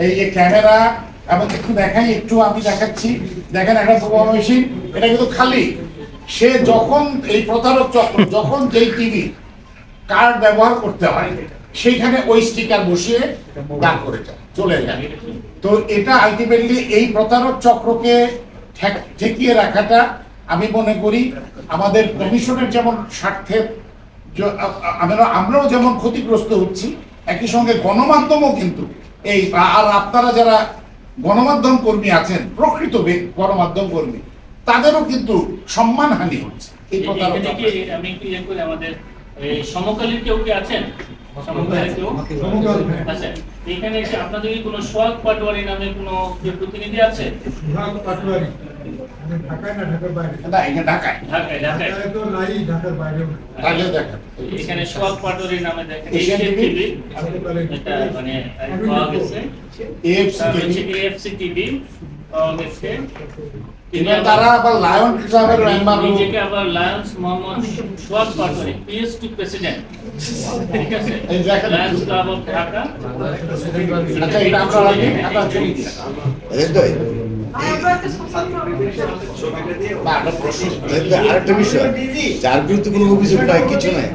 এই যে ক্যামেরা এবং একটু দেখাই, একটু আমি দেখাচ্ছি। দেখেন একটা বোমা মেশিন এটা কিন্তু খালি। সে যখন এই প্রতারক চক্র, যখন যেই টিভি কার্ড ব্যবহার করতে হয়, সেইখানে ওই স্টিকার বসিয়ে দান করে যায়, চলে যায়। তো এটা আলটিমেটলি এই প্রতারক চক্রকে ঠেক- ঠেকিয়ে রাখাটা আমি মনে করি আমাদের কমিশনের যেমন আ- আমরা আমরাও যেমন ক্ষতিগ্রস্ত হচ্ছি, একই সঙ্গে গণমাধ্যমও কিন্তু এই আর আপনারা যারা গণমাধ্যম কর্মী আছেন প্রকৃত গণমাধ্যম কর্মী তাদেরও কিন্তু সম্মান হানি হচ্ছে। এই। আমি একটু ইয়ে করি আমাদের সমকালীন কেউ কি আছেন? কেউ? আচ্ছা এখানে এসে আপনাদের কোনো সোহাগ পাটোয়ারি নামে কোনো প্রতিনিধি আছে? সুহাগ পাটোয়ারি। না ঢাকার বাইরে না এখানে ঢাকায়। ঢাকায় ঢাকায়। ঢাকায় তো নাই ঢাকার বাইরেও তাহলে দেখেন এখানে সোহাগ পাটোয়ারি নামে দেখেন এশিয়ান এশিয়ান টিভি? টিভি আসতে পারে। এটা মানে পাওয়া গেছে। AFC তারপর হচ্ছে টিভি। এএফসি টিভি পাওয়া গেছে। এবার তারা আবার লায়ন ক্লাবের মেম্বার নিজেকে আবার Lions Mohammad Sohag Patwari P S T president. ঠিক আছে? Lions club of Dhaka. আচ্ছা এটা। যার বিরুদ্ধে কোনো অভিযোগ নাই কিছু নাই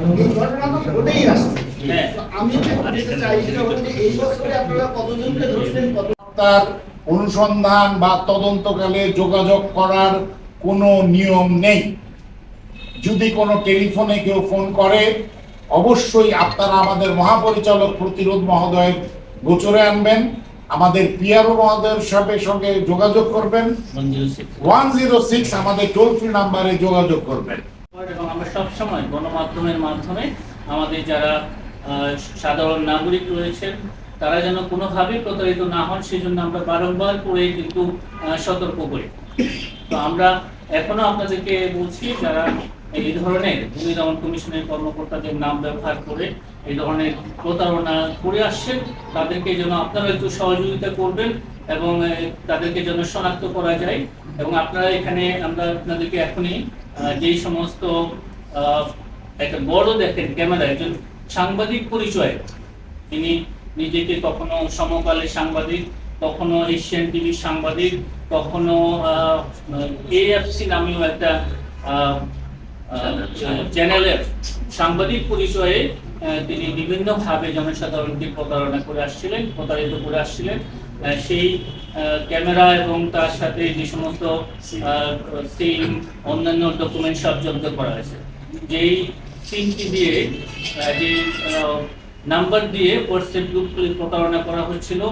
তার অনুসন্ধান বা তদন্তকালে যোগাযোগ করার কোনো নিয়ম নেই। যদি কোনো টেলিফোনে কেউ ফোন করে, অবশ্যই আপনারা আমাদের মহাপরিচালক প্রতিরোধ মহোদয়ের গোচরে আনবেন। আমাদের পিআরও মহোদয়ের সাথে সঙ্গে যোগাযোগ করবেন। ওয়ান জিরো সিক্স আমাদের টোল ফ্রি নাম্বারে যোগাযোগ করবেন। এবং আমরা সবসময় গণমাধ্যমের মাধ্যমে আমাদের যারা সাধারণ নাগরিক রয়েছেন, তারা যেন কোনোভাবেই প্রতারিত না হন সেই জন্য আমরা বারংবার করে কিন্তু সতর্ক করি। তো আমরা এখনও আপনাদেরকে বলছি, যারা এই ধরনের ভূমি দমন কমিশনের কর্মকর্তাদের নাম ব্যবহার করে এই ধরনের প্রতারণা করে আসছেন। তাদেরকে যেন আপনারা একটু সহযোগিতা করবেন এবং তাদেরকে যেন শনাক্ত করা যায়। এবং আপনারা এখানে আমরা আপনাদেরকে এখনই যেই সমস্ত একটা বড় দেখেন ক্যামেরা, একজন সাংবাদিক পরিচয়। তিনি নিজেকে কখনো সমকালের সাংবাদিক, কখনো এশিয়ান টিভির সাংবাদিক, কখনো এএফসি নামেও একটা চ্যানেলের সাংবাদিক পরিচয়ে তিনি বিভিন্নভাবে জনসাধারণকে প্রতারণা করে আসছিলেন, প্রতারিত করে আসছিলেন। সেই ক্যামেরা এবং তার সাথে যে সমস্ত সিম অন্যান্য ডকুমেন্ট সব জব্দ করা হয়েছে। যেই সিমটি দিয়ে যে নাম্বার দিয়ে হোয়াটসঅ্যাপ গ্রুপগুলি প্রতারণা করা হচ্ছিল,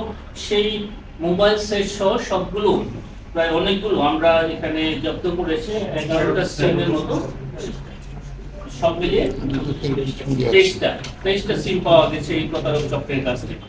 সেই মোবাইল সেট সহ সবগুলো প্রায় অনেকগুলো আমরা এখানে জব্দ করেছি, এগারোটা সিমের মতো। সব মিলিয়ে তেইশটা তেইশটা সিম পাওয়া গেছে এই প্রতারক চক্রের কাছ থেকে।